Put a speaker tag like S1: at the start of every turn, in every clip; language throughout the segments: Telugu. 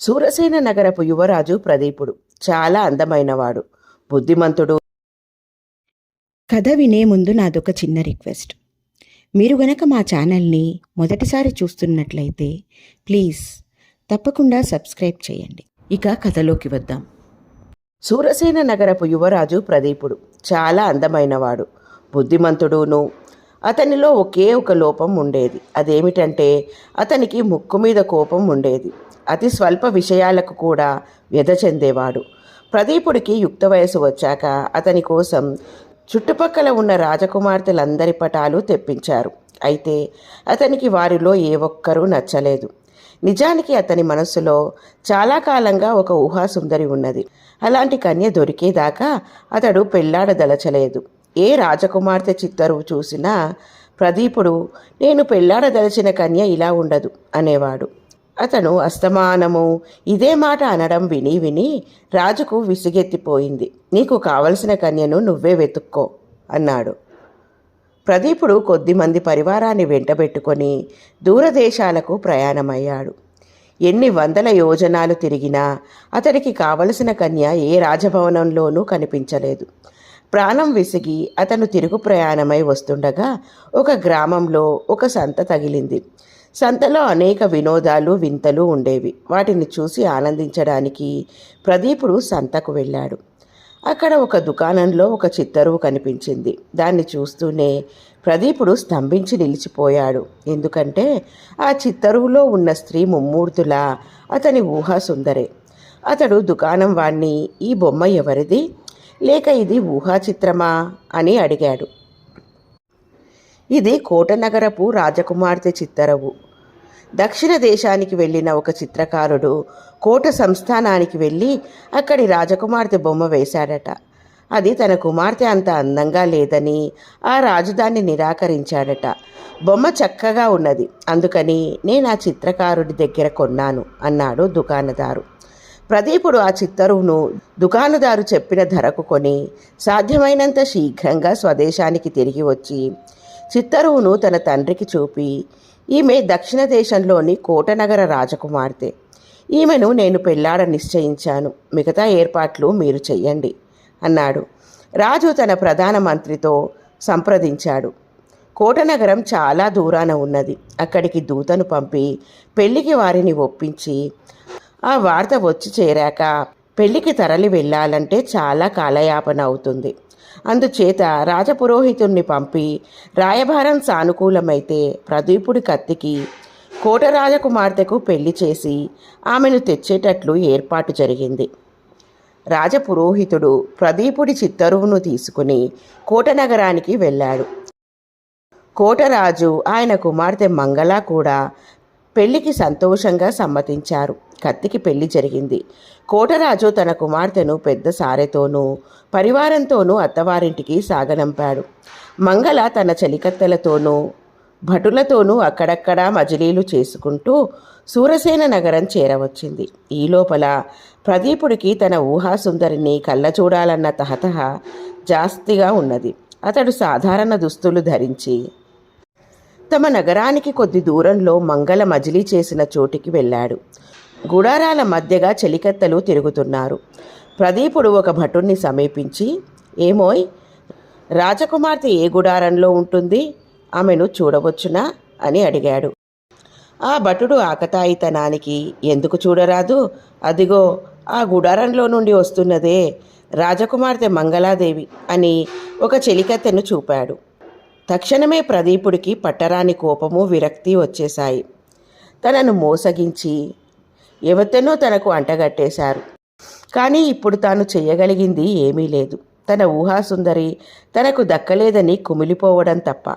S1: సూరసేన నగరపు యువరాజు ప్రదీపుడు. చాలా అందమైనవాడు. బుద్ధిమంతుడు.
S2: కథ వినే ముందు నాదొక చిన్న రిక్వెస్ట్. మీరు గనక మా ఛానల్ని మొదటిసారి చూస్తున్నట్లయితే ప్లీజ్ తప్పకుండా సబ్స్క్రైబ్ చేయండి. ఇక కథలోకి వద్దాం.
S1: సూరసేన నగరపు యువరాజు ప్రదీపుడు. చాలా అందమైనవాడు. బుద్ధిమంతుడును అతనిలో ఒకే ఒక లోపం ఉండేది. అదేమిటంటే అతనికి ముక్కు మీద కోపం ఉండేది. అతి స్వల్ప విషయాలకు కూడా వ్యధ చెందేవాడు. ప్రదీపుడికి యుక్త వయసు వచ్చాక అతని కోసం చుట్టుపక్కల ఉన్న రాజకుమార్తెలందరి పటాలు తెప్పించారు. అయితే అతనికి వారిలో ఏ ఒక్కరూ నచ్చలేదు. నిజానికి అతని మనస్సులో చాలా కాలంగా ఒక ఊహాసుందరి ఉన్నది. అలాంటి కన్య దొరికేదాకా అతడు పెళ్ళాడదలచలేదు. ఏ రాజకుమార్తె చిత్తరువు చూసినా ప్రదీపుడు నేను పెళ్ళాడదలిచిన కన్య ఇలా ఉండదు అనేవాడు. అతను అస్తమానము ఇదే మాట అనడం విని విని రాజుకు విసిగెత్తిపోయింది. నీకు కావలసిన కన్యను నువ్వే వెతుక్కో అన్నాడు. ప్రదీపుడు కొద్దిమంది పరివారాన్ని వెంటబెట్టుకొని దూరదేశాలకు ప్రయాణమయ్యాడు. ఎన్ని వందల యోజనాలు తిరిగినా అతడికి కావలసిన కన్య ఏ రాజభవనంలోనూ కనిపించలేదు. ప్రాణం విసిగి అతను తిరుగు ప్రయాణమై వస్తుండగా ఒక గ్రామంలో ఒక సంత తగిలింది. సంతలో అనేక వినోదాలు వింతలు ఉండేవి. వాటిని చూసి ఆనందించడానికి ప్రదీపుడు సంతకు వెళ్ళాడు. అక్కడ ఒక దుకాణంలో ఒక చిత్తరువు కనిపించింది. దాన్ని చూస్తూనే ప్రదీపుడు స్తంభించి నిలిచిపోయాడు. ఎందుకంటే ఆ చిత్తరువులో ఉన్న స్త్రీ ముమ్మూర్తుల అతని ఊహా సుందరే. అతడు దుకాణం వాణ్ణి ఈ బొమ్మ ఎవరిది? లేక ఇది ఊహా చిత్రమా అని అడిగాడు. ఇది కోటనగరపు రాజకుమార్తె చిత్తరవు. దక్షిణ దేశానికి వెళ్ళిన ఒక చిత్రకారుడు కోట సంస్థానానికి వెళ్ళి అక్కడి రాజకుమార్తె బొమ్మ వేశాడట. అది తన కుమార్తె అంత అందంగా లేదని ఆ రాజు దాన్ని నిరాకరించాడట. బొమ్మ చక్కగా ఉన్నది అందుకని నేను ఆ చిత్రకారుడి దగ్గర కొన్నాను అన్నాడు దుకాణదారు. ప్రదీపుడు ఆ చిత్తరువును దుకాణదారు చెప్పిన ధరకు కొని సాధ్యమైనంత శీఘ్రంగా స్వదేశానికి తిరిగి వచ్చి చిత్తరువును తన తండ్రికి చూపి ఈమె దక్షిణ దేశంలోని కోటనగర రాజకుమార్తె. ఈమెను నేను పెళ్ళాడ నిశ్చయించాను. మిగతా ఏర్పాట్లు మీరు చెయ్యండి అన్నాడు. రాజు తన ప్రధాన మంత్రితో సంప్రదించాడు. కోటనగరం చాలా దూరాన ఉన్నది. అక్కడికి దూతను పంపి పెళ్ళికి వారిని ఒప్పించి ఆ వార్త వచ్చి చేరాక పెళ్ళికి తరలి వెళ్ళాలంటే చాలా కాలయాపన అవుతుంది అందుచేత రాజపురోహితుణ్ణి పంపి రాయభారం సానుకూలమైతే ప్రదీపుడి కత్తికి కోట రాజకుమార్తెకు పెళ్ళి చేసి ఆమెను తెచ్చేటట్లు ఏర్పాటు జరిగింది. రాజపురోహితుడు ప్రదీపుడి చిత్తరువును తీసుకుని కోటనగరానికి వెళ్ళాడు. కోటరాజు ఆయన కుమార్తె మంగళ కూడా పెళ్ళికి సంతోషంగా సమ్మతించారు. కత్తికి పెళ్ళి జరిగింది. కోటరాజు తన కుమార్తెను పెద్ద సారెతోనూ పరివారంతోనూ అత్తవారింటికి సాగనంపాడు. మంగళ తన చలికత్తెలతోనూ భటులతోనూ అక్కడక్కడా మజిలీలు చేసుకుంటూ సూరసేన నగరం చేరవచ్చింది. ఈ లోపల ప్రదీపుడికి తన ఊహాసుందరిని కళ్ళ చూడాలన్న తహతహ జాస్తిగా ఉన్నది. అతడు సాధారణ దుస్తులు ధరించి తమ నగరానికి కొద్ది దూరంలో మంగళ మజిలీ చేసిన చోటికి వెళ్ళాడు. గుడారాల మధ్యగా చెలికత్తెలు తిరుగుతున్నారు. ప్రదీపుడు ఒక భటుణ్ణి సమీపించి ఏమోయ్ రాజకుమార్తె ఏ గుడారంలో ఉంటుంది? ఆమెను చూడవచ్చునా? అని అడిగాడు. ఆ భటుడు ఆకతాయితనానికి ఎందుకు చూడరాదు? అదిగో ఆ గుడారంలో నుండి వస్తున్నదే రాజకుమార్తె మంగళాదేవి అని ఒక చెలికత్తెను చూపాడు. తక్షణమే ప్రదీపుడికి పట్టరాని కోపము విరక్తి వచ్చేశాయి. తనను మోసగించి ఎవతెనో తనకు అంటగట్టేశారు. కానీ ఇప్పుడు తాను చేయగలిగింది ఏమీ లేదు. తన ఊహాసుందరి తనకు దక్కలేదని కుమిలిపోవడం తప్ప.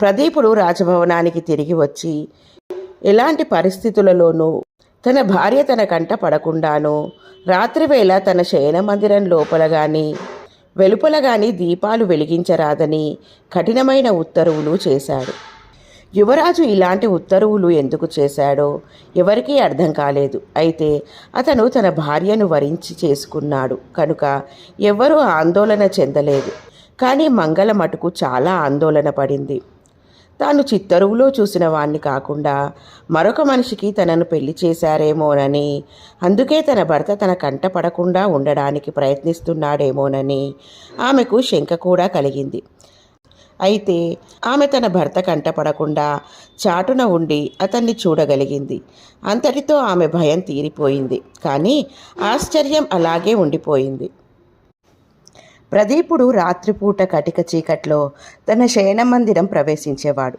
S1: ప్రదీపుడు రాజభవనానికి తిరిగి వచ్చి ఎలాంటి పరిస్థితులలోనూ తన భార్య తన కంట పడకుండానో రాత్రివేళ తన శయన మందిరం లోపల కానీ వెలుపల గాని దీపాలు వెలిగించరాదని కఠినమైన ఉత్తర్వులు చేశాడు. యువరాజు ఇలాంటి ఉత్తర్వులు ఎందుకు చేశాడో ఎవరికీ అర్థం కాలేదు. అయితే అతను తన భార్యను వరించి చేసుకున్నాడు. కనుక ఎవ్వరూ ఆందోళన చెందలేదు. కానీ మంగళ మటుకు చాలా ఆందోళన పడింది. తాను చిత్తరువులో చూసిన వాణ్ణి కాకుండా మరొక మనిషికి తనను పెళ్ళి చేశారేమోనని అందుకే తన భర్త తన కంట పడకుండా ఉండడానికి ప్రయత్నిస్తున్నాడేమోనని ఆమెకు శంక కూడా కలిగింది. అయితే ఆమె తన భర్త కంటపడకుండా చాటున ఉండి అతన్ని చూడగలిగింది. అంతటితో ఆమె భయం తీరిపోయింది. కానీ ఆశ్చర్యం అలాగే ఉండిపోయింది. ప్రదీపుడు రాత్రిపూట కటిక చీకట్లో తన శయన మందిరం ప్రవేశించేవాడు.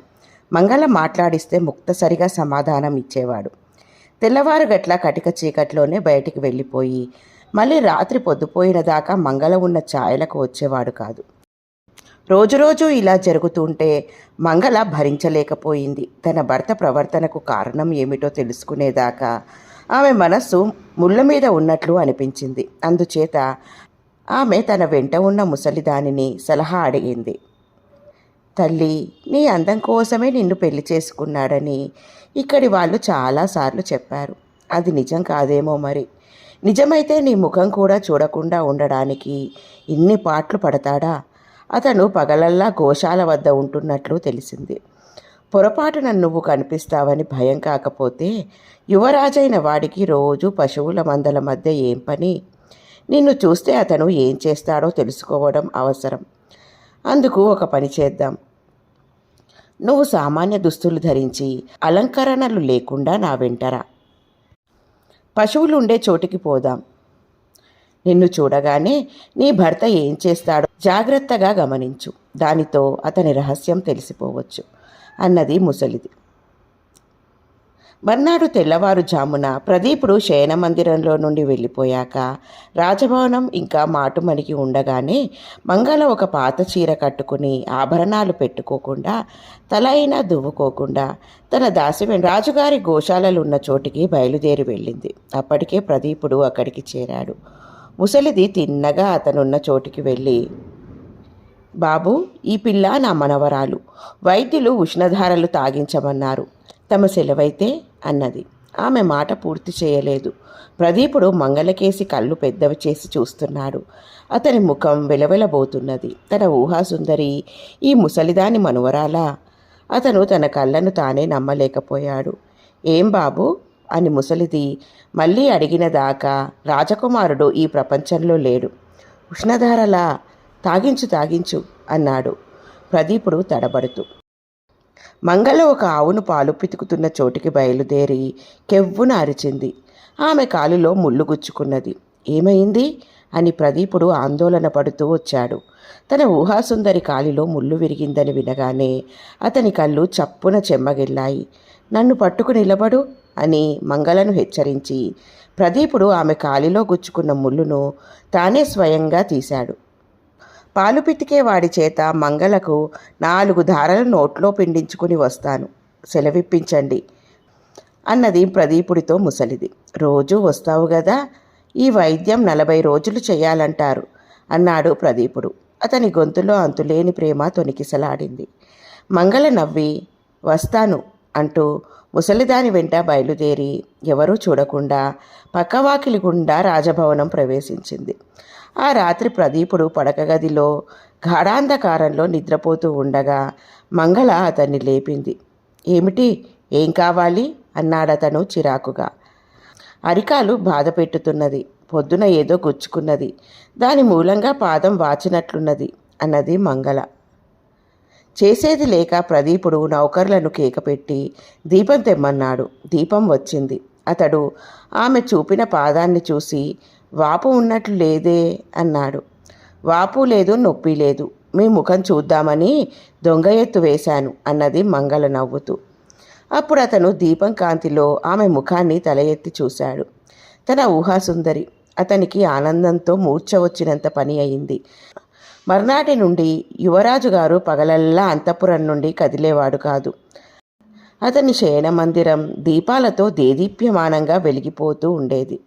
S1: మంగళ మాట్లాడిస్తే ముక్తసరిగా సమాధానం ఇచ్చేవాడు. తెల్లవారు గట్ల కటిక చీకట్లోనే బయటికి వెళ్ళిపోయి మళ్ళీ రాత్రి పొద్దుపోయిన దాకా మంగళ ఉన్న ఛాయలకు వచ్చేవాడు కాదు. రోజురోజు ఇలా జరుగుతుంటే మంగళ భరించలేకపోయింది. తన భర్త ప్రవర్తనకు కారణం ఏమిటో తెలుసుకునేదాకా ఆమె మనస్సు ముళ్ళ మీద ఉన్నట్లు అనిపించింది. అందుచేత ఆమె తన వెంట ఉన్న ముసలిదానిని సలహా అడిగింది. తల్లి నీ అందం కోసమే నిన్ను పెళ్ళి చేసుకున్నాడని ఇక్కడి వాళ్ళు చాలాసార్లు చెప్పారు. అది నిజం కాదేమో మరి. నిజమైతే నీ ముఖం కూడా చూడకుండా ఉండడానికి ఇన్ని పాటలు పడతాడా అతను పగలల్లా గోశాల వద్ద ఉంటున్నట్లు తెలిసింది. పొరపాటున నువ్వు కనిపిస్తావని భయం కాకపోతే యువరాజైన వాడికి రోజు పశువుల మందల మధ్య ఏం పని? నిన్ను చూస్తే అతను ఏం చేస్తాడో తెలుసుకోవడం అవసరం. అందుకు ఒక పని చేద్దాం. నువ్వు సామాన్య దుస్తులు ధరించి అలంకరణలు లేకుండా నా వెంటరా పశువులు ఉండే చోటికి పోదాం. నిన్ను చూడగానే నీ భర్త ఏం చేస్తాడో జాగ్రత్తగా గమనించు. దానితో అతని రహస్యం తెలిసిపోవచ్చు. అన్నది ముసలిది. మర్నాడు తెల్లవారుజామున ప్రదీపుడు శయన మందిరంలో నుండి వెళ్ళిపోయాక రాజభవనం ఇంకా మాటుమణికి ఉండగానే మంగళ ఒక పాత చీర కట్టుకుని ఆభరణాలు పెట్టుకోకుండా తల అయినా దువ్వుకోకుండా తన దాసి రాజుగారి గోశాలలు ఉన్న చోటికి బయలుదేరి వెళ్ళింది. అప్పటికే ప్రదీపుడు అక్కడికి చేరాడు. ముసలిది తిన్నగా అతనున్న చోటికి వెళ్ళి బాబు ఈ పిల్ల నా మనవరాలు. వైద్యులు ఉష్ణధారలు తాగించమన్నారు. తమ సెలవైతే అన్నది. ఆమె మాట పూర్తి చేయలేదు. ప్రదీపుడు మంగళకేసి కళ్ళు పెద్దవి చేసి చూస్తున్నాడు. అతని ముఖం వెలవెలబోతున్నది. తన ఊహాసుందరి ఈ ముసలిదాని మనువరాలా? అతను తన కళ్ళను తానే నమ్మలేకపోయాడు. ఏం బాబు? అని ముసలిది మళ్ళీ అడిగిన దాకా రాజకుమారుడు ఈ ప్రపంచంలో లేడు. ఉష్ణధారలా తాగించు తాగించు అన్నాడు. ప్రదీపుడు తడబడుతూ. మంగళ ఒక ఆవును పాలు పితుకుతున్న చోటికి బయలుదేరి కెవ్వున అరిచింది. ఆమె కాలులో ముళ్ళు గుచ్చుకున్నది. ఏమైంది? అని ప్రదీపుడు ఆందోళన పడుతూ వచ్చాడు. తన ఊహాసుందరి కాలిలో ముళ్ళు విరిగిందని వినగానే అతని కళ్ళు చప్పున చెమ్మగిల్లాయి. నన్ను పట్టుకు నిలబడు అని మంగళను హెచ్చరించి ప్రదీపుడు ఆమె కాలిలో గుచ్చుకున్న ముళ్ళును తానే స్వయంగా తీశాడు. పాలు పితికే వాడి చేత మంగళకు నాలుగు ధారలు నోట్లో పిండించుకుని వస్తాను. సెలవిప్పించండి. అన్నది ప్రదీపుడితో ముసలిది. రోజూ వస్తావు కదా ఈ వైద్యం నలభై రోజులు చేయాలంటారు అన్నాడు ప్రదీపుడు. అతని గొంతులో అంతులేని ప్రేమ తొనికిసలాడింది. మంగళ నవ్వి వస్తాను అంటూ ముసలిదాని వెంట బయలుదేరి ఎవరూ చూడకుండా పక్కవాకిలి గుండా రాజభవనం ప్రవేశించింది. ఆ రాత్రి ప్రదీపుడు పడక గదిలో గాఢాంధకారంలో నిద్రపోతూ ఉండగా మంగళ అతన్ని లేపింది. ఏమిటి? ఏం కావాలి? అన్నాడతను చిరాకుగా. అరికాలు బాధ పెట్టుతున్నది పొద్దున ఏదో గుచ్చుకున్నది దాని మూలంగా పాదం వాచినట్లున్నది అన్నది మంగళ. చేసేది లేక ప్రదీపుడు నౌకర్లను కేకపెట్టి దీపం తెమ్మన్నాడు. దీపం వచ్చింది. అతడు ఆమె చూపిన పాదాన్ని చూసి వాపు ఉన్నట్లు లేదే అన్నాడు. వాపు లేదు నొప్పి లేదు. మీ ముఖం చూద్దామని దొంగ ఎత్తు వేశాను అన్నది మంగళ నవ్వుతూ. అప్పుడు అతను దీపం కాంతిలో ఆమె ముఖాన్ని తల ఎత్తి చూశాడు. తన ఊహాసుందరి అతనికి ఆనందంతో మూర్చ వచ్చినంత పని అయింది. మర్నాటి నుండి యువరాజు గారు పగలల్లా అంతఃపురం నుండి కదిలేవాడు కాదు. అతని శయన మందిరం దీపాలతో దేదీప్యమానంగా వెలిగిపోతూ ఉండేది.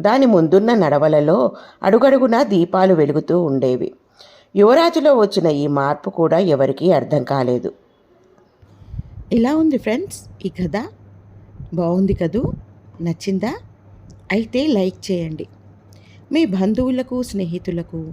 S1: దాని ముందున్న నడవలలో అడుగడుగునా దీపాలు వెలుగుతూ ఉండేవి. యువరాజులో వచ్చిన ఈ మార్పు కూడా ఎవరికీ అర్థం కాలేదు.
S2: ఇలా ఉంది ఫ్రెండ్స్ ఈ కథ. బాగుంది కదూ? నచ్చిందా? అయితే లైక్ చేయండి. మీ బంధువులకు స్నేహితులకు